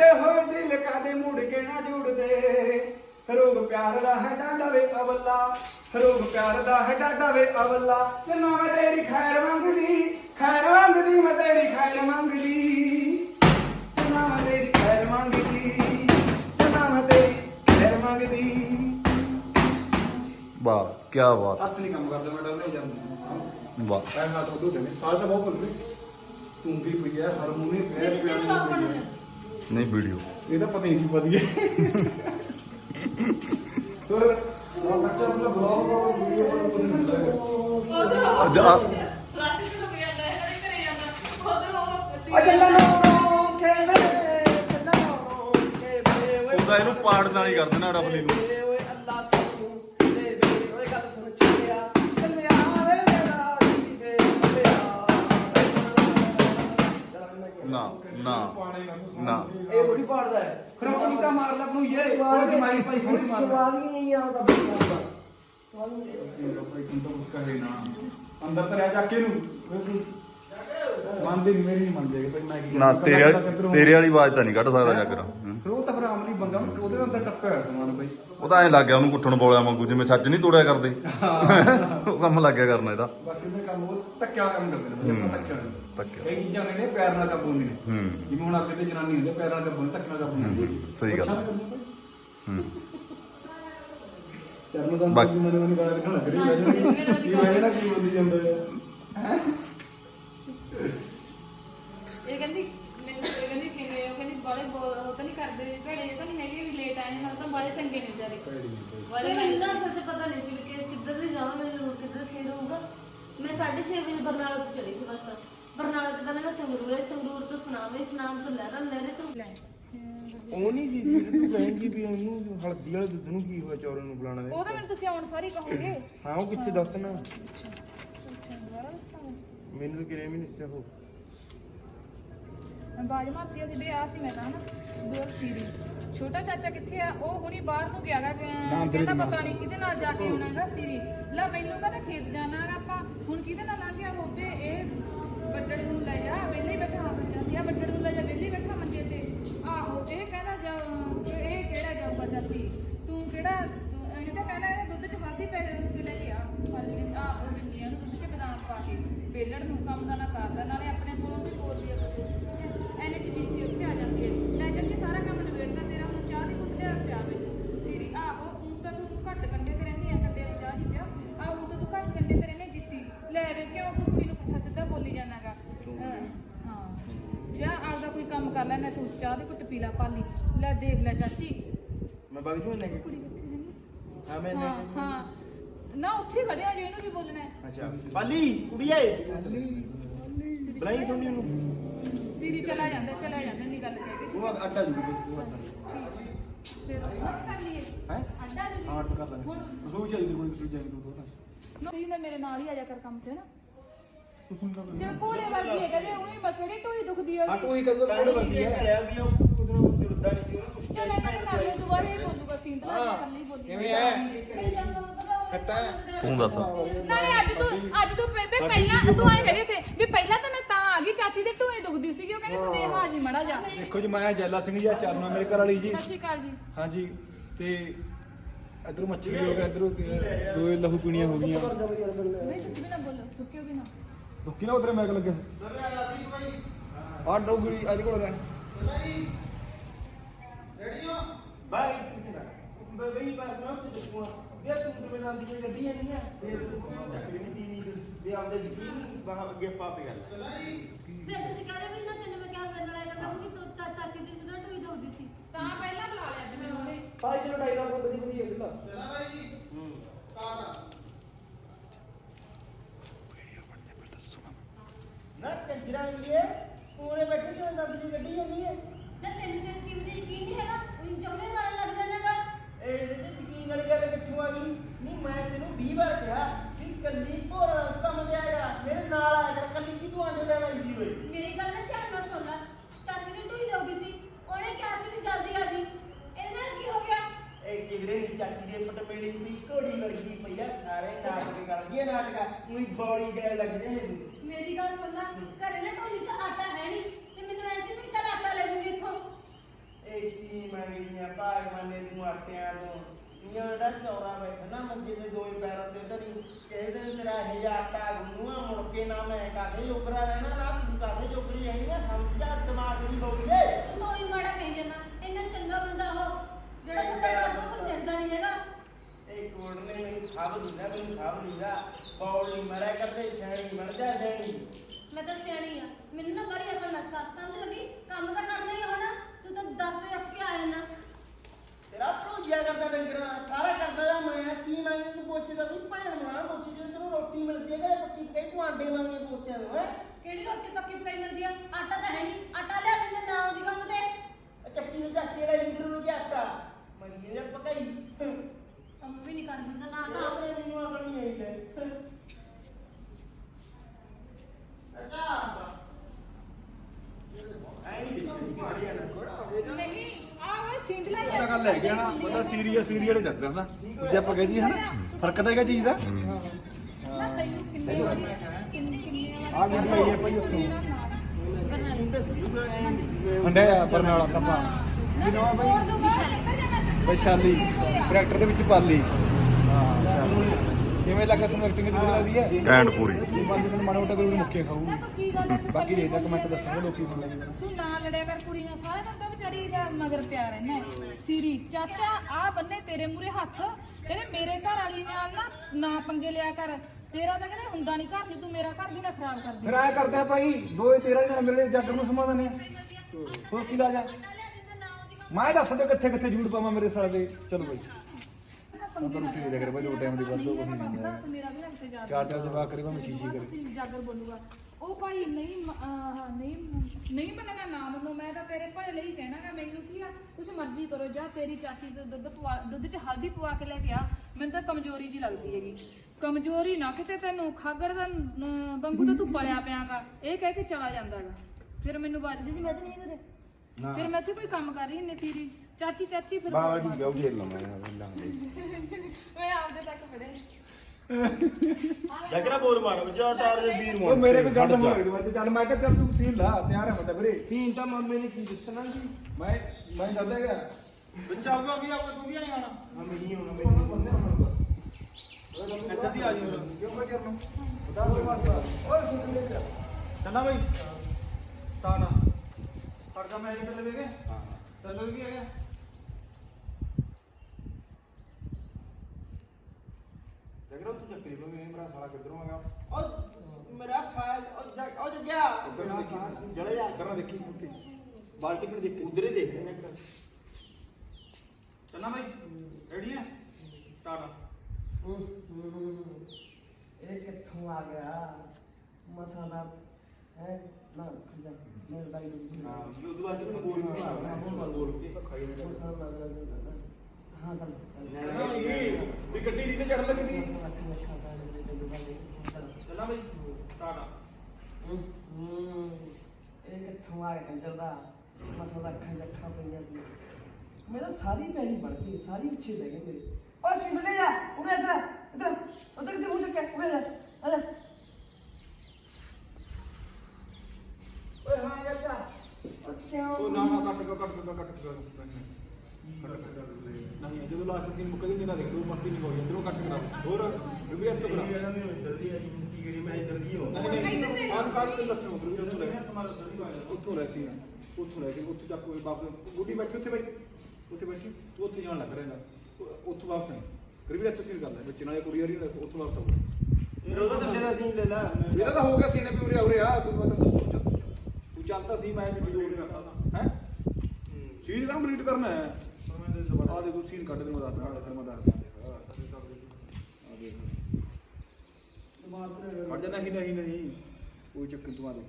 ਟੁੱਟੇ ਹੋਏ ਦਿਲ ਕਾਦੇ ਮੁੜ ਕੇ ਨਾ ਜੁੜਦੇ? ਰੋਗ ਪਿਆਰ ਦਾ ਹੈ ਡਾਡਾ ਵੇ ਅਵੱਲਾ ਰੋਗ ਪਿਆਰ ਦਾ ਹੈ ਡਾਡਾ ਵੇ ਅਵੱਲਾ। ਜਨਾ ਮੈਂ ਤੇਰੀ ਖੈਰ ਮੰਗਦੀ ਖੈਰ ਮੰਗਦੀ ਮੈਂ ਤੇਰੀ ਖੈਰ ਮੰਗਦੀ। ਜਨਾ ਮੈਂ ਤੇਰੀ ਖੈਰ ਮੰਗਦੀ ਜਨਾ ਮੈਂ ਤੇਰੀ ਖੈਰ ਮੰਗਦੀ। ਵਾਹ ਕੀ ਬਾਤ। ਹੱਥ ਨਹੀਂ ਕੰਮ ਕਰਦਾ ਮੈਂ ਡਰਨੇ ਜਾਂਦਾ। ਵਾਹ। ਪੈਰ ਹੱਥ ਉਦੋਂ ਦੇ ਸਾਲ ਤਾਂ ਬਹੁਤ ਬੁੱਲ ਤੂੰ ਵੀ ਪਈ ਹੈ ਹਾਰਮੋਨੀ ਆਪਣ ਨੂੰ ਨਹੀਂ ਵੀਡੀਓ ਇਹਦਾ ਪਤਾ ਹੀ ਨਹੀਂ ਤੋਰ ਆ ਬੱਚਾ ਆਪਣਾ ਬਲੌਗ ਵੀਡੀਓ ਬਣਾ ਕੇ ਜਾ ਕਲਾਸਿਸ ਤੋਂ ਗਿਆ ਜਾਂਦਾ ਹੈ ਘਰੇ ਜਾਂਦਾ ਉਧਰ ਆ ਚੱਲਣ ਨੂੰ ਖੇਵੇ ਚੱਲਣ ਨੂੰ ਖੇਵੇ ਓਏ ਉਹਦਾ ਇਹਨੂੰ ਪਾੜਨ ਵਾਲੀ ਕਰ ਦੇਣਾ ਰਫਲੀ ਨੂੰ। ਨਾ ਨਾ। ਨਾ ਇਹ ਥੋੜੀ ਪਾੜਦਾ ਹੈ। ਖਰੋਣੀ ਤਾਂ ਮਾਰ ਲੱਭ ਨੂੰ ਇਹ ਉਹ ਜਮਾਈ ਭਾਈ ਮਾਰ ਸਵਾਦ ਹੀ ਨਹੀਂ ਆਉਂਦਾ ਬੰਦਾ ਅੰਦਰ ਤੇ ਰਹਿ ਜਾ ਕੇ ਨੂੰ। ਮੰਨਦੇ ਨਹੀਂ ਮੇਰੀ ਨਹੀਂ ਮੰਨਦੇ ਭਾਈ ਮੈਂ ਕੀ ਨਾ। ਤੇਰੇ ਤੇਰੇ ਵਾਲੀ ਆਵਾਜ਼ ਤਾਂ ਨਹੀਂ ਕੱਢ ਸਕਦਾ ਜਾਗਰ। ਫਿਰ ਉਹ ਤਾਂ ਫਿਰ ਆਮਲੀ ਬੰਦਾ ਉਹਦੇ ਅੰਦਰ ਟੱਪਿਆ ਹੋਇਆ ਸਮਾਨ ਭਾਈ ਉਹ ਤਾਂ ਐ ਲੱਗ ਗਿਆ ਉਹਨੂੰ ਕੁੱਟਣ ਬੋਲਿਆ ਵਾਂਗੂ ਜਿਵੇਂ ਛੱਜ ਨਹੀਂ ਤੋੜਿਆ ਕਰਦੇ। ਉਹ ਕੰਮ ਲੱਗ ਗਿਆ ਕਰਨਾ ਇਹਦਾ। ਬਾਕੀ ਦੇ ਕੰਮ ਉਹ ਧੱਕੇ ਵਾਲਾ ਕੰਮ ਕਰਦੇ ਨੇ ਭਾਈ ਆਪਾਂ ਧੱਕੇ। ਕਈ ਚੀਜ਼ਾਂ ਨੇ ਪਿਆਰ ਨਾਲ ਕਾਬੂ ਹੁੰਦੀਆਂ ਨੇ। ਹੂੰ। ਜਿਵੇਂ ਹੁਣ ਅੱਗੇ ਤੇ ਜਨਾਨੀ ਹੁੰਦੀ ਆ, ਪਿਆਰ ਨਾਲ ਕਾਬੂ ਹੁੰਦੀ ਧੱਕੇ ਨਾਲ ਕਾਬੂ ਨਹੀਂ ਹੁੰਦੀ ਸਹੀ ਗੱਲ। ਭਾਈ। ਹੂੰ। ਚਰਨ ਦਾ ਬਾਕੀ- ਮਨ ਮਨ ਗਾਲ ਕੱਢਣ ਲੱਗ ਰਹੀ ਹੈ ਕੀ ਮੈਂ ਨਾ ਕੀ ਬੰਦੀ ਜਾਂਦਾ ਹੈ ਇਹ ਕਹਿੰਦੀ ਮੈਨੂੰ ਇਹ ਕਹਿੰਦੀ ਕਿਵੇਂ ਉਹ ਕਹਿੰਦੀ ਬਾਲੇ ਉਹ ਤਾਂ ਨਹੀਂ ਕਰਦੇ ਭੜੇ ਤਾਂ ਨਹੀਂ ਹੈਗੇ ਵੀ ਲੇਟ ਆਏ ਨਾ ਤਾਂ ਬਾਲੇ ਚੰਗੇ ਨੇ ਵਿਚਾਰੇ। ਪਰ ਮੈਨੂੰ ਨਾ। ਸੱਚ ਪਤਾ ਨਹੀਂ ਸੀ ਵੀ ਕਿ ਕਿੱਧਰ ਦੀ ਜਾਵਾਂ ਮੈਨੂੰ ਰੂਟ ਕਿੱਧਰ ਸਹੀ ਰਹੂਗਾ ਮੈਂ 6:30 ਵਜੇ ਬਰਨਾਲਾ ਤੋਂ ਚੜੀ ਸੀ ਬੱਸ। ਬਰਨਾਲਾ ਤੋਂ ਪਹਿਲਾਂ ਮੈਂ ਸੰਗਰੂਰ ਆਈ ਸੰਗਰੂਰ ਤੋਂ ਸੁਨਾਮ ਇਸ ਨਾਮ ਤੋਂ ਲਹਿਰਾ ਲਹਿਰੇ ਤੋਂ ਉਹ ਨਹੀਂ ਸੀ ਜਿਹੜੀ ਤੂੰ ਕਹਿੰਦੀ ਵੀ ਉਹਨੂੰ ਹਲਦੀ ਵਾਲੇ ਦੁੱਧ ਨੂੰ ਕੀ ਹੋਇਆ ਚੌਰੇ ਨੂੰ ਬੁਲਾਣਾ ਉਹ ਤਾਂ ਮੈਨੂੰ ਤੁਸੀਂ ਆਉਣ ਸਾਰੀ ਕਹੋਗੇ। ਹਾਂ ਉਹ ਕਿੱਥੇ ਦੱਸ ਨਾ। ਦੁਬਾਰਾ ਦੱਸਾਂ। ਮੈਨੂੰ ਕਿਰੇ ਵੀ ਨਹੀਂ ਸੀ ਉਹ। ਮੈਂ ਬਾਜ ਮਾਰਤੀ ਸੀ ਬੇ ਆ ਸੀ ਮੈਂ ਤਾਂ ਹਨਾ ਦੋ ਸੀਰੀ ਛੋਟਾ ਚਾਚਾ ਕਿੱਥੇ ਆ? ਉਹ ਹੁਣੀ ਬਾਹਰ ਨੂੰ ਗਿਆਗਾ ਕਹਿੰਦਾ ਪਤਾ ਨਹੀਂ ਕਿਹਦੇ ਨਾਲ ਜਾ ਕੇ ਆਉਣਾਗਾ ਸੀਰੀ ਲੈ ਮੈਨੂੰ ਕਹਿੰਦਾ ਖੇਤ ਜਾਣਾਗਾ ਆਪਾਂ। ਹੁਣ ਕਿਹਦੇ ਨਾਲ ਲੰਘ ਗਿਆ? ਹੋਵੇ ਇਹ ਬੱਡੜ ਨੂੰ ਲੈ ਜਾ, ਵਿਹਲੇ ਹੀ ਬੈਠਾ ਹੋ ਸਕਦਾ ਸੀ। ਆ ਬੱਡੜ ਨੂੰ ਲੈ ਜਾ, ਵਿਹਲੇ ਹੀ ਬੈਠਾ ਮੰਜੇ ਤੇ। ਆਹੋ, ਇਹ ਕਹਿੰਦਾ ਜਾ, ਇਹ ਕਿਹੜਾ ਜਾਊਗਾ ਚਾਚੀ ਤੂੰ ਕਿਹੜਾ ਇਹ ਤਾਂ ਕਹਿੰਦਾ ਇਹ ਦੁੱਧ ਚ ਹਲਦੀ ਪੈ ਕੇ ਲੈ ਕੇ ਆ। ਹਲਦੀ ਆਹੋ ਦਿੰਦੀ ਆ ਉਹਨੂੰ ਦੁੱਧ ਚ ਬਦਾਮ ਪਾ ਕੇ ਵੇਲੜ ਨੂੰ ਕੰਮ ਦਾ ਨਾ ਕਰਦਾ ਨਾਲੇ ਆਪਣੇ ਕੋਲੋਂ ਵੀ ਬੋਲਦੀ ਆ ਕੁਛ। ਐਨੇ ਚ ਜੀਤੀ ਉੱਥੇ ਆ ਜਾਂਦੀ ਹੈ ਲੈ ਚਾਚੀ ਸਾਰਾ ਕੰਮ ਨਿਬੇੜਦਾ ਤੇਰਾ ਹੁਣ ਚਾਹ ਦੀ ਕੁੱਟ ਲਿਆ ਪਿਆ ਮੈਨੂੰ ਸੀਰੀ ਆਹੋ ਊਂ ਤਾਂ ਤੂੰ ਘੱਟ ਕੰਡੇ ਤੇ ਰਹਿੰਦੀ ਆ ਕੰਡੇ ਦੀ ਚਾਹ ਨਹੀਂ ਪਿਆ ਆ ਊਂ ਤਾਂ ਤੂੰ ਘੱਟ ਕੰਡੇ ਤੇ ਰਹਿੰਦੀ ਜੀਤੀ ਲੈ ਵੇ ਕਿਉਂ ਤੂੰ ਕੁੜੀ ਨੂੰ ਪੁੱਠਾ ਸਿੱਧਾ ਬੋਲੀ ਜਾਣਾਗਾ ਹਾਂ। ਜਾ ਆਪਦਾ ਕੋਈ ਕੰਮ ਕਰ ਲੈ ਨਾ ਤੂੰ ਚਾਹ ਦੀ ਕੁੱਟ ਪੀ ਲੈ ਪਾਲੀ। ਲੈ ਦੇਖ ਲੈ ਚਾਚੀ। ਮੈਂ ਬਗ ਜੂ ਲੈ ਕੇ ਕੁੜੀ ਕਿੱਥੇ ਹੈਗੀ? ਹਾਂ ਮੈਂ ਹਾਂ ਹਾਂ। ਨਾ ਉੱਥੇ ਖੜਿਆ ਜੇ ਇਹਨੂੰ ਵੀ ਬੋਲਣਾ ਹੈ? ਅੱਛਾ। ਪਾਲੀ ਕੁੜੀਏ। ਬਲਾਈ ਸੁਣੀ ਨੂੰ। ਸੀਰੀ ਚਲਾ ਜਾਂਦਾ ਚਲਾ ਜਾਂਦਾ ਨਹੀਂ ਗੱਲ ਕਹਿ ਕੇ। ਉਹ ਅੱਡਾ ਜੂ ਉਹ ਅੱਡਾ ਫਿਰ ਉਹ ਕਰ ਲਈਏ ਹੈ? ਅੱਡਾ ਲੈ ਹਾਂ ਅੱਡ ਕਰ ਲਾਂਗੇ ਹੁਣ ਰਸੋਈ ਚਾਹੀਦੀ ਕੋਈ ਰਸੋਈ ਚਾਹੀਦੀ ਕੋਈ। ਤਾਂ ਨੌਕਰੀ ਨੇ ਮੇਰੇ ਨਾਲ ਹੀ ਆ ਜਾ ਕਰ ਕੰਮ ਤੇ ਨਾ? ਤੁਸੀਂ ਤਾਂ ਜੇ ਕੋਲੇ ਵਰਗੀ ਹੈ ਕਹਿੰਦੇ ਉਹੀ ਮੱਖੜੀ ਢੋਈ ਦੁਖਦੀ ਆ ਆ ਉਹਦੀ? ਕੋਈ ਕਦੋਂ ਕੋਲ ਬੰਦੀ ਹੈ? ਕਰਿਆ ਵੀ ਉਹ ਉਧਰੋਂ ਜੁੜਦਾ ਨਹੀਂ ਸੀ ਉਹਨੂੰ ਕੁਛ ਚੱਲ ਇਹਨਾਂ ਦੇ ਨਾਲ ਦੁਬਾਰਾ ਇਹ ਬੋਲੂਗਾ ਸੀਨ ਤਾਂ ਲਾ ਕਰ ਲਈ ਬੋਲੀ ਕਿਵੇਂ ਹੈ? ਤੂੰ ਦੱਸ। ਨਾਲੇ ਅੱਜ ਤੂੰ ਅੱਜ ਤੂੰ ਬੇਬੇ ਪਹਿਲਾਂ ਤੂੰ ਆਏ ਕਹਦੇ ਤੇ ਵੀ ਪਹਿਲਾਂ ਤਾਂ ਮੈਂ ਤਾਂ ਆ ਗਈ ਚਾਚੀ ਦੇ ਢੋਏ ਦੁਖਦੀ ਸੀਗੀ ਉਹ ਕਹਿੰਦੇ ਸੰਦੇਹ ਆ ਜੀ ਮੜਾ ਜਾ। ਦੇਖੋ ਜੀ ਮੈਂ ਜੈਲਾ ਸਿੰਘ ਜੀ ਆ ਚਰਨਾ ਮੇਰੇ ਘਰ ਵਾਲੀ ਜੀ। ਸਤਿ ਸ਼੍ਰੀ ਅਕਾਲ ਜੀ। ਹਾਂਜੀ ਤੇ ਇਧਰੋਂ ਮੱਛੀ ਹੋ ਗਿਆ ਇਧਰੋਂ ਦੋ ਲਹੂ ਪੀਣੀਆਂ ਹੋ ਗਈਆਂ। ਨਹੀਂ ਤੁਸੀਂ ਵੀ ਨਾ ਬੋਲੋ ਚੁੱਕਿਓ ਵੀ ਨਾ। ਰੁਕੀ ਨਾ ਉਧਰ ਮੈਗ ਲੱਗੇ? ਆ ਡੋਗਰੀ ਅੱਜ ਕੋਲ ਰਹਿ। ਬਾਈ ਬਈ ਪਾਸ ਨਾ ਉੱਥੇ ਦੇਖੂਆ ਜੇ ਤੂੰ ਤੇ ਨਾਲ ਦੀ ਕੋਈ ਗੱਡੀ ਨਹੀਂ ਹੈ ਫਿਰ ਚੱਕਰੀ ਨਹੀਂ ਦੀ। ਵੀ ਆਪਦੇ ਯਕੀਨ ਬਾਹਰ ਅੱਗੇ ਪਾਪੇ ਗੱਲ ਫਿਰ ਤੁਸੀਂ ਕਹਿੰਦੇ ਵੀ ਨਾ ਤੈਨੂੰ ਮੈਂ ਕਿਹਾ ਮੇਰੇ ਨਾਲ ਆਇਆ ਮੈਂ ਕਿ ਤੂੰ ਤਾਂ ਚਾਚੀ ਦੀ ਨਾ ਢੋਈ ਦੁਖਦੀ ਸੀ। ਤਾਂ ਪਹਿਲਾਂ ਬੁਲਾ ਲਿਆ ਜਿਵੇਂ ਉਹਨੇ। ਭਾਈ ਜਿਹੜਾ ਡਾਇਲੌਗ ਸੀ ਵਧੀਆ ਕਿਲਾ ਨਾ ਕੰਜਰਾ ਇਹ ਪੂਰੇ ਬੈਠੇ ਕਿਉਂ ਦਾਦੀ ਦੀ ਗੱਡੀ ਜਾਂਦੀ ਹੈ ਨਾ ਤੈਨੂੰ ਤੇ ਕੀ ਯਕੀਨ ਨਹੀਂ ਹੈਗਾ ਉਹ ਜੰਮੇ ਮਾਰਨ ਲੱਗ ਜਾਣਾਗਾ ਇਹ ਇਹਦੇ ਚ ਯਕੀਨ ਵਾਲੀ ਗੱਲ ਕਿੱਥੋਂ ਆ ਗਈ ਨਹੀਂ ਮੈਂ ਤੈਨੂੰ 20 ਵਾਰ ਕਿਹਾ ਕਿ ਕੱਲੀ ਭੋਰਾ ਕੰਮ ਤੇ ਆਏਗਾ ਮੇਰੇ ਨਾਲ ਆਇਆ ਕਰ ਕੱਲੀ ਕੀ ਤੂੰ ਆਂਡੇ ਲੈਣ ਆਈ ਸੀ ਓਏ ਮੇਰੀ ਗੱਲ ਨਾ ਧਿਆਨ ਨਾਲ ਸੁਣ ਲੈ ਚਾਚੀ ਦੀ ਢੋਈ ਦੁਖਦੀ ਸੀ ਉਹਨੇ ਕਿਹਾ ਸੀ ਵੀ ਜਲਦੀ ਆ ਜੀ ਇਹਦੇ ਨਾਲ ਕੀ ਹੋ ਗਿਆ ਇਹ ਕਿਧਰੇ ਨਹੀਂ ਚਾਚੀ ਦੇ ਪਟਮੇਲੀ ਦੀ ਘੋੜੀ ਵਰਗੀ ਪਈ ਆ ਸਾਰੇ ਨਾਟਕ ਕਰਦੀ ਹੈ ਨਾਟਕ ਉਹੀ ਬੌਲੀ ਗਏ ਲੱਗਦੇ ਨੇ ਮੇਰੀ ਗੱਲ ਸੁਣ ਲੈ ਘਰੇ ਨਾ ਢੋਲੀ 'ਚ ਆਟਾ ਹੈ ਨਹੀਂ ਤੇ ਮੈਨੂੰ ਐਸੀ ਵੀ ਚੱਲ ਆਟਾ ਲੈ ਜੂਗੀ ਇੱਥੋਂ। ਮੰਗਦੀਆਂ ਭਾਗ ਮੰਨੇ ਤੂੰ ਆਟਿਆਂ ਤੋਂ। ਇਹ ਜਿਹੜਾ ਚੌਰਾ ਬੈਠਾ ਨਾ ਮੰਜੇ ਦੇ ਦੋਏ ਪੈਰਾਂ ਤੇ ਧਰੀ ਕਹਿੰਦੇ ਤੇਰਾ ਇਹ ਆਟਾ ਗੁੰਨੂਆ ਮੁੜ ਕੇ ਨਾ ਮੈਂ ਕਾਹਦੇ ਜੋਗਰਾ ਰਹਿਣਾ ਨਾ ਤੂੰ ਕਾਹਦੇ ਜੋਗਰੀ ਰਹਿਣੀ ਆ ਸਮਝ ਜਾ ਦਿਮਾਗ ਦੀ ਬੋਲੀ ਤੂੰ ਤਾਂ ਉਹੀ ਮਾੜਾ ਕਹੀ ਜਾਂਦਾ ਇੰਨਾ ਚੰਗਾ ਬੰਦਾ ਉਹ ਜਿਹੜਾ ਤੁਹਾਡਾ ਘਰ ਤੋਂ ਤੁਹਾਨੂੰ ਦਿੰਦਾ ਨਹੀਂ ਹੈਗਾ ਇਹ ਕੋਡ ਨੇ ਮੈਨੂੰ ਸਭ ਦਿੰਦਾ ਮੈਨੂੰ ਸਭ ਦਿੰਦਾ ਬੌਲ ਮਰਿਆ ਕਰਦੇ ਸਿਆਣੀ ਬਣ ਜਾ ਸਿਆਣੀ। ਮੈਂ ਤਾਂ ਸਿਆਣੀ ਆ। ਮੈਨੂੰ ਨਾ ਬੜੀ ਅਕਲ ਨਸਤਾ ਸਮਝ ਲੱਗੀ। ਕੰਮ ਤਾਂ ਕਰਨਾ ਹੀ ਆ ਹੁਣ। ਤੂੰ ਤਾਂ 10 ਵਜੇ ਉੱਠ ਕੇ ਆ ਜਾਣਾ। ਤੇਰਾ ਭੋਜਿਆ ਕਰਦਾ ਡੰਗਰਾਂ ਦਾ, ਸਾਰਾ ਕਰਦਾ ਦਾ ਮੈਂ ਕੀ ਮੰਗੇ ਤੂੰ ਪੁੱਛਦਾ? ਵੀ ਭੈਣ ਮਾਂ ਪੁੱਛ ਜੇ ਤੈਨੂੰ ਰੋਟੀ ਮਿਲਦੀ ਹੈ ਕਿ ਪੱਕੀ ਕਹੀ ਤੂੰ ਆਂਡੇ ਮੰਗੇ ਪੁੱਛਿਆ ਨੂੰ ਹੈ? ਕਿਹੜੀ ਰੋਟੀ ਪੱਕੀ ਪਕਾਈ ਮਿਲਦੀ ਆ? ਆਟਾ ਤਾਂ ਹੈ ਨਹੀਂ ਆਟਾ ਲਿਆ ਦਿੰਦੇ ਨਾ ਉਹਦੀ ਕੰਮ ਤੇ। ਚੱਕੀ ਨੂੰ ਚੱਕ ਕੇ ਲੈ ਜਿੱਧਰ ਨੂੰ ਗਿਆ ਆਟਾ। ਮੰਗੀ ਨੇ ਪਕਾਈ। ਕੰਮ ਵੀ ਨਹੀਂ ਕਰ ਨਾ ਆਪਣੇ ਆਈ ਲੈ। ਅੱਛਾ। ਨਹੀਂ ਨਹੀਂ ਸਿੰਗਲਾ ਗੱਲ ਨਾ ਬੰਦਾ ਸੀਰੀਅਸ ਸੀਰੀਅਲ ਹੁੰਦਾ ਜੇ ਆਪਾਂ ਕਹਿ ਦਈਏ ਹਨਾ ਫ਼ਰਕ ਤਾਂ ਹੈਗਾ ਚੀਜ਼ ਦਾ। ਨਾ ਤੈਨੂੰ ਕਿੰਨੇ ਵਾਰੀ ਕਿੰਨੇ ਕਿੰਨੇ ਵਾਰੀ ਆਹ ਵੀਡੀਓ ਆਈ ਹੈ ਭਾਈ ਉੱਥੋਂ। ਇਹ ਤਾਂ ਸਹੀ ਗੱਲ ਹੈ ਹੰਡਿਆ ਬਰਨਾਲਾ ਕਸਾ ਨਾ ਹੋਰ ਦੂਗਾ ਨਿਕਲ ਜਾਣਾ ਸਿੰਗਲਾ ਵੈਸ਼ਾਲੀ ਕਰੈਕਟਰ ਦੇ ਵਿੱਚ ਪਾਲੀ। ਕਿਵੇਂ ਲੱਗਾ ਤੁਹਾਨੂੰ ਐਕਟਿੰਗ ਦੀ ਵਧੀਆ ਲੱਗਦੀ ਹੈ? ਕੈਂਡ ਪੂਰੀ। ਪੰਜ ਦਿਨ ਮਾੜਾ ਮੋਟਾ ਕਰੂ ਮੁੱਕੇ ਖਾਊ। ਨਾ ਤੂੰ ਕੀ ਗੱਲ ਹੈ ਤੂੰ ਬਾਕੀ ਦੇਖਦਾ ਕਮੈਂਟ ਦੱਸਾਂਗੇ ਲੋਕੀ। ਤੂੰ ਨਾ ਲੜਿਆ ਕਰ ਕੁੜੀ ਨਾਲ ਸਾਰੇ ਦਿਨ ਤਾਂ ਵਿਚਾਰੀ ਦਾ ਮਗਰ ਪਿਆ ਰਹਿਣਾ ਹੈ। ਸੀਰੀ ਚਾਚਾ ਆ ਬੰਨੇ ਤੇਰੇ ਮੂਰੇ ਹੱਥ। ਕਹਿੰਦੇ ਮੇਰੇ ਘਰ ਵਾਲੀ ਨਾਲ ਨਾ ਨਾ ਪੰਗੇ ਲਿਆ ਕਰ। ਤੇਰਾ ਤਾਂ ਕਹਿੰਦੇ ਹੁੰਦਾ ਨਹੀਂ ਘਰ ਨਹੀਂ ਤੂੰ ਮੇਰਾ ਘਰ ਵੀ ਨਾ ਖਰਾਬ ਕਰਦੀ ਫਿਰ ਐ ਕਰਦਾ ਭਾਈ ਦੋਏ ਤੇਰਾ ਨਾਲ ਮੇਰੇ ਜੱਗ ਨੂੰ ਸਮਾਧਾਨ ਹੈ। ਹੋਰ ਕੀ ਲਾਜਾ ਮੈਂ ਦੱਸ ਦੇ ਕਿੱਥੇ ਕਿੱਥੇ ਝੂੜ ਪਾਵਾਂ ਮੇਰੇ ਸਾਲ ਦੇ। ਚਲੋ ਭਾਈ ਆਪਾਂ ਰੋਟੀ ਦੇ ਦੇ ਕਰ ਦੋ ਟਾਈਮ ਦੀ ਵੱਧ ਦੋ ਕੁਛ ਨਹੀਂ ਮੇਰਾ ਵੀ ਜਾ ਚਾਰ ਚਾਰ ਸਵਾ ਕਰੇ ਭਾਵੇਂ ਛੀ ਛੀ ਕਰੇ ਜਾਗਰ ਬੋਲੂਗਾ। ਉਹ ਭਾਈ ਨਹੀਂ ਮ- ਆਹ ਨਹੀਂ ਨਹੀਂ ਮੰਨਣਾ ਨਾ ਮੰਨੋ। ਮੈਂ ਤਾਂ ਤੇਰੇ ਭਾਈ ਲਈ ਕਹਿਣਾਗਾ ਮੈਨੂੰ ਕੀ ਆ? ਕੁਛ ਮਰਜ਼ੀ ਕਰੋ ਜਾ ਤੇਰੀ ਚਾਚੀ ਦਾ ਦੁੱਧ ਪਵਾ ਦੁੱਧ 'ਚ ਹਲਦੀ ਪਵਾ ਕੇ ਲੈ ਕੇ ਆ। ਮੈਨੂੰ ਤਾਂ ਕਮਜ਼ੋਰੀ ਜੀ ਲੱਗਦੀ ਹੈਗੀ। ਕਮਜ਼ੋਰੀ ਨਾ ਕਿਤੇ ਤੈਨੂੰ ਖਾਗਰ ਦਾ ਅਮ, ਵਾਂਗੂ ਤਾਂ ਤੂੰ ਪਲਿਆ ਪਿਆਗਾ। ਇਹ ਕਹਿ ਕੇ ਚਲਾ ਜਾਂਦਾਗਾ। ਫਿਰ ਮੈਨੂੰ ਬਾਜ ਦੀਦੀ ਮੈਂ ਤਾਂ ਨਹੀਂ ਕਰੇ ਫਿਰ ਮੈਂ ਇੱਥੇ ਕੋਈ ਕੰਮ ਕਰ ਰਹੀ ਹੁੰਦੀ ਸੀਰੀ ਚਾਚੀ ਚਾਚੀ ਫਿਰ ਬਾਬਾ ਠੀਕ ਆ ਉਹ ਖੇਲ ਲਵਾਂ ਲਾਂਗੇ ਮੈਂ ਆਪਦੇ ਤੱਕ ਫੜੇ ਜਗਰਾ ਬੋਲ ਮਾਰ? ਵਿਚਾਰ ਟਾਰ ਦੇ ਵੀਰ ਉਹ ਮੇਰੇ ਕੋਲ ਗੱਲ ਹੋ ਗਈ ਮੈਂ ਚੱਲ ਮੈਂ ਕਿਹਾ ਚੱਲ ਤੂੰ ਸੀਨ ਲਾ ਤਿਆਰ ਹੈ ਮਤਲਬ ਵੀਰੇ। ਸੀਨ ਤਾਂ ਮੰਮੀ ਨੇ ਕੀ ਦੱਸਣਾ ਜੀ ਮੈਂ ਮੈਂ ਦੱਸ ਦੇਗਾ ਬੱਚਾ ਆਊਗਾ ਵੀ ਆਊਗਾ ਤੂੰ ਵੀ ਆਈ ਆਣਾ ਮੰਮੀ ਨਹੀਂ ਆਉਣਾ ਮੈਨੂੰ ਇੱਧਰ ਦੀ ਆ ਜੀ ਕਿਉਂ ਮੈਂ ਕਰਨਾ? ਦੱਸ ਵਾਸਤਾ ਓਏ ਸੁਣ ਲੈ ਜਾ। ਚੰਨਾ ਬਈ। ਫੜਦਾ ਮੈਂ ਇਹ ਚੱਲ ਵੇਗੇ ਹਾਂ। ਚੱਲ ਵੀ ਹੈਗਾ ਜਗਰੋ ਤੂੰ ਚੱਕਰੀ ਲੋ ਮੇਰੇ ਸਾਲਾ ਕਿੱਧਰੋਂ ਆ ਗਿਆ? ਉਹ ਮੇਰਾ ਸਾਲ ਉਹ ਜਗ ਉਹ ਜਗਿਆ। ਇੱਧਰ ਨਾ ਦੇਖੀ ਜੜੇ ਜਾ। ਇੱਧਰ ਨਾ ਦੇਖੀ ਮੁੱਕੀ ਬਾਲਟੀ ਕਿਹੜੀ ਦੇਖ? ਉਧਰ ਹੀ ਦੇਖ। ਚੰਨਾ ਬਈ। ਰੈਡੀ ਹੈ ਸਟਾਰਟ ਇਹ ਕਿੱਥੋਂ ਆ ਗਿਆ? ਮਸਾਲਾ ਹੈ? ਉਦੋਂ ਬਾਅਦ ਚ ਬੋਲ ਕੇ ਹਾਂ, ਬੋਲ, ਕੇ ਖਾਈ ਹਾਂ। ਵੀ ਗੱਡੀ ਦੀ ਤੇ ਚੜ ਲੱਗਦੀ ਚੰਨਾ ਬਈ ਸਟਾਰਟ ਇਹ ਕਿੱਥੋਂ ਆ ਕੰਜਰ ਦਾ ਮਸਾਲਾ ਅੱਖਾਂ ਚ ਪਈਆਂ ਸੀ ਮੇਰਾ ਸਾਰੀ ਪੈਣੀ ਬਣ ਗਈ ਸਾਰੀ ਪਿੱਛੇ ਲੈ ਗਏ ਮੇਰੇ ਓ ਸਿੰਡ ਜਾ ਉਰੇ ਇੱਧਰ ਇੱਧਰ ਉੱਧਰ ਕਿਤੇ ਮੂੰਹ ਚੱਕਿਆ ਉਰੇ ਜਾ ਆ ਜਾ ਓਏ ਹਾਂ ਚਾਚਾ ਓ ਕਿਉਂ ਉਹ ਨਾ ਨਾ ਕੱਟ ਕੱਟ ਕੱਟ ਕੇ ਨਹੀਂ ਜਦੋਂ ਲਾਸਟ ਸੀਨ ਮੁੱਕ ਜਾਂਦੀ ਨਾ ਦੇਖ ਦੋ ਪਾਸੇ ਨਹੀਂ ਹੋਈ ਅੰਦਰੋਂ ਕੱਟ ਕਰਾ ਹੋਰ ਵੀ ਇੱਥੇ ਕਰਾ ਇੱਧਰ ਦੀ ਕੀ ਕਰੀ ਮੈਂ ਇੱਧਰ ਦੀ ਹੋ ਨਹੀਂ ਆਹ ਕੱਟ ਕੇ ਦੱਸੋ ਵੀ ਉੱਥੋਂ ਲੈ। ਉੱਥੋਂ ਲੈ ਸੀ ਉੱਥੋਂ ਲੈ ਕੇ ਉੱਥੇ ਚੱਕ ਕੋਈ ਬਾਪ ਗੁੱਡੀ ਬੈਠੀ ਉੱਥੇ ਬੈਠੀ ਉੱਥੇ ਬੈਠੀ ਤੂੰ ਉੱਥੇ ਜਾਣ ਲੱਗ ਰਿਹਾ ਉੱਥੋਂ ਵਾਪਸ ਨਹੀਂ। ਫਿਰ ਵੀ ਇੱਥੇ ਸੀਨ ਕਰ ਲੈ ਬੱਚੇ ਨਾਲੇ ਕੁੜੀ ਆ ਰਹੀ ਹੈ, ਉੱਥੋਂ ਵਾਪਸ ਆਉ ਇਹ ਉਹਦਾ ਥੱਲੇ ਦਾ ਸੀਨ ਲੈ ਲੈ ਇਹਦਾ ਤਾਂ ਹੋ ਗਿਆ ਸੀਨ ਵੀ ਉਰੇ ਉਰੇ ਆ ਤੂੰ ਤਾਂ ਤੂੰ ਚੱਲਦਾ ਸੀ ਮੈਂ ਵੀ ਜੋੜ ਨਹੀਂ ਰੱਖਦਾ ਹੈ ਸੀਨ ਕੰਪਲੀਟ ਕਰਨਾ ਹੈ ਆ ਦੇ ਤੂੰ ਸੀਨ ਕੱਢ ਦੇ ਮੈਂ ਦੱਸ ਦਿੰਦਾ ਫਿਰ ਮੈਂ ਦੱਸ ਦਿੰਦਾ ਆ ਦੇਖ ਕੱਢ ਜਾ ਨਹੀਂ ਨਹੀਂ ਨਹੀਂ ਕੋਈ ਚੱਕਰ ਤੂੰ ਆ ਦੇਖ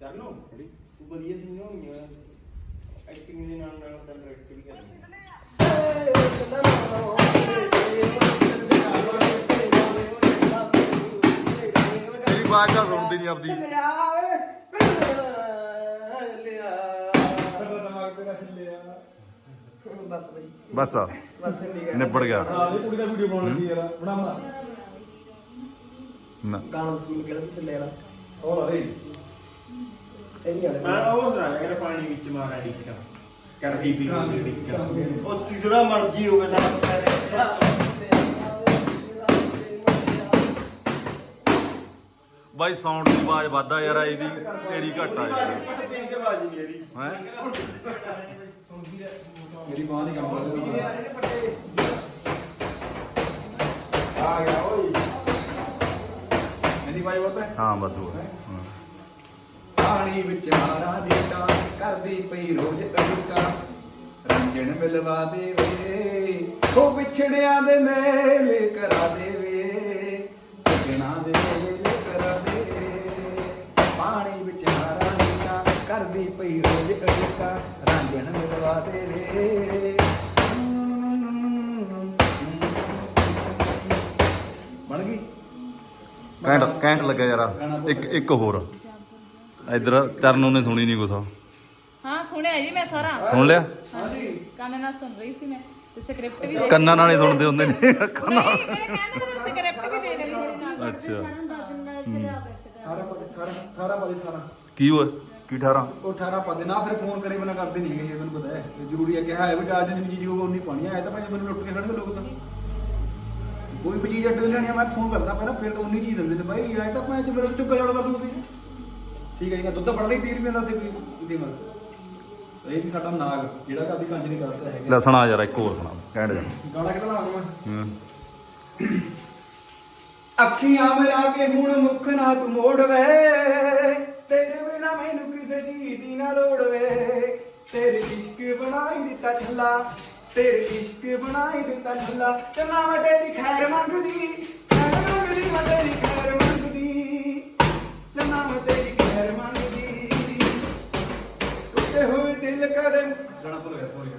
ਚਰਨੋ ਖੜੀ ਤੂੰ ਵਧੀਆ ਸੀ ਹੋਈਆਂ ਐਕਟਿੰਗ ਦੇ ਨਾਲ ਨਾਲ ਤਾਂ ਡਾਇਰੈਕਟ ਵੀ ਕਰਦੀ ਮੇਰੀ ਆਵਾਜ਼ ਤਾਂ ਸੁਣਦੀ ਨਹੀਂ ਆਪਦੀ। ਲਿਆ ਓਏ ਲਿਆ ਬਸ ਬਈ ਬਸ ਆ। ਬਸ ਇੰਨੀ ਗੱਲ ਨਿਬੜ ਗਿਆ। ਆ ਇਹ ਕੁੜੀ ਦਾ ਵੀਡੀਓ ਬਣਾਉਣ ਲੱਗੀ ਯਾਰ ਬਣਾਵਾ ਨਾ। ਗਾਣਾ ਸੁਣ ਕੇ ਤੂੰ ਚੱਲੇ ਵਾਲਾ ਹੋਰ ਆ ਰੇ ਇਹ ਨਹੀਂ ਮੈਂ ਆਲੇ ਉਹ ਸੁਣਾ ਰਿਹਾ ਪਾਣੀ ਵਿੱਚ ਮਾਰਾ ਡਿੱਕਾ। ਕਰਦੀ ਡਿੱਕਾ। ਕਰਾਂਗੇ। ਉਹ ਜਿਹੜਾ ਮਰਜ਼ੀ ਹੋਵੇ ਸਾਡਾ ਬਾਈ ਸਾਊਂਡ ਦੀ ਆਵਾਜ਼ ਵੱਧਾ ਯਾਰ ਇਹਦੀ ਤੇਰੀ ਘੱਟ ਆ ਯਾਰ। ਹੈ? ਮੇਰੀ ਮਾਂ ਨਹੀਂ ਕੰਮ ਕਰਦੀ ਆ ਗਿਆ ਓਏ ਮੇਰੀ ਬਾਈ ਬੋਲਦਾ ਹਾਂ। ਵਾਧੂ ਆ। ਹਾਂ। ਪਾਣੀ ਵਿੱਚ ਹਾਰਾਂ ਦੀ ਟਾਂ ਕਰਦੀ ਪਈ ਰੋਜ਼ ਅੜਿਕਾ ਰੰਜਣ ਮਿਲਵਾ ਦੇਵੇ ਉਹ ਵਿਛੜਿਆਂ ਦੇ ਮੇਲ ਕਰਾ ਦੇਵੇ। ਕੈਂਟ ਕੈਂਟ ਲੱਗਿਆ ਯਾਰ ਇੱਕ ਇੱਕ ਹੋਰ। ਇਧਰ ਚਰਨੋਂ ਨੇ ਸੁਣੀ ਨਹੀਂ ਕੁਛ। ਹਾਂ ਸੁਣਿਆ ਜੀ ਮੈਂ ਸਾਰਾ। ਸੁਣ ਲਿਆ? ਕੰਨ ਨਾਲ ਸੁਣ ਰਹੀ ਸੀ ਮੈਂ ਤੇ ਸਕ੍ਰਿਪਟ ਵੀ ਦੇ ਕੰਨਾਂ ਨਾਲ ਹੀ ਸੁਣਦੇ ਹੁੰਦੇ ਨੇ। ਅੱਖਾਂ ਨਾਲ। ਨਹੀਂ ਮੇਰੇ ਕਹਿੰਦੇ ਮੈਨੂੰ ਸਕ੍ਰਿਪਟ ਵੀ ਦੇ ਦੇਣੀ ਸੀ ਨਾਲ। ਅੱਛਾ। ਆਪ ਐਕਟ ਕਰ 18 ਪਦ 18 18 ਪਦ 18 ਕੀ ਹੋਇਆ? ਕੀ ਠਾਰਾ ਉਹ 18 ਪਾ ਦੇਣਾ ਫਿਰ ਫੋਨ ਕਰੇ ਬਿਨਾ ਕਰਦੇ ਨਹੀਂ ਹੈਗੇ ਇਹ ਮੈਨੂੰ ਪਤਾ ਹੈ। ਇਹ ਜ਼ਰੂਰੀ ਹੈ ਕਿ ਹੈ ਵੀ ਅੱਜ ਨਹੀਂ ਚੀਜ਼ ਉਹ ਉਨੀ ਪਾਣੀ ਹੈ। ਤਾਂ ਭਾਈ ਮੈਨੂੰ ਲੁੱਟ ਕੇ ਖੜਨਗੇ ਲੋਕ ਤਾਂ। ਕੋਈ ਵੀ ਚੀਜ਼ ਅੱਡੇ ਤੋਂ ਲੈਣੀ ਆ ਮੈਂ ਫੋਨ ਕਰਦਾ ਪਹਿਲਾਂ ਫਿਰ ਤਾਂ ਉਨੀ ਚੀਜ਼ ਦਿੰਦੇ ਨੇ। ਭਾਈ ਐ ਤਾਂ ਭਾਈ ਚ ਮੇਰੇ ਚੁੱਕਾ ਜਾਣਾ ਕਰ ਤੁਸੀਂ ਠੀਕ ਹੈ ਜੀ ਮੈਂ ਦੁੱਧ ਫੜ ਲਈ 30 ਰੁਪਏ ਦਾ ਤੇ ਕੋਈ ਦੇ ਮਤ ਇਹ ਵੀ ਸਾਡਾ ਨਾਗ ਜਿਹੜਾ ਕਦੀ ਕੰਜ ਨਹੀਂ ਕਰਦਾ ਹੈਗਾ। ਲੈ ਸੁਣਾ ਯਾਰ ਇੱਕ ਹੋਰ ਸੁਣਾ ਕੈਂਟ ਜਾ ਗਾਣਾ ਕਿਹੜਾ ਮੈਂ। ਹੂੰ। ਅੱਖੀਆਂ ਮਿਲਾ ਕੇ ਹੁਣ ਮੁੱਖ ਨਾ ਤੂੰ ਮੋੜ ਵੇ ਤੇਰੇ ਬਿਨਾ ਮੈਨੂੰ ਕਿਸੇ ਚੀਜ਼ ਦੀ ਨਾ ਲੋੜ ਵੇ। ਤੇਰੇ ਇਸ਼ਕ ਬਣਾਈ ਦਿੱਤਾ ਛੱਲਾ ਤੇਰੇ ਇਸ਼ਕ ਬਣਾਈ ਦਿੱਤਾ ਛੱਲਾ ਤੇ ਨਾ ਮੈਂ ਤੇਰੀ ਖੈਰ ਮੰਗਦੀ। ਖੈਰ ਮੰਗਦੀ ਮੈਂ ਤੇਰੀ ਖੈਰ ਮੰਗਦੀ। ਤੇ ਨਾ ਮੈਂ ਤੇਰੀ ਖੈਰ ਮੰਗਦੀ। ਟੁੱਟੇ ਹੋਏ ਦਿਲ ਕਦੇ ਗਾਣਾ ਭੁੱਲ ਗਿਆ ਸੌਰੀ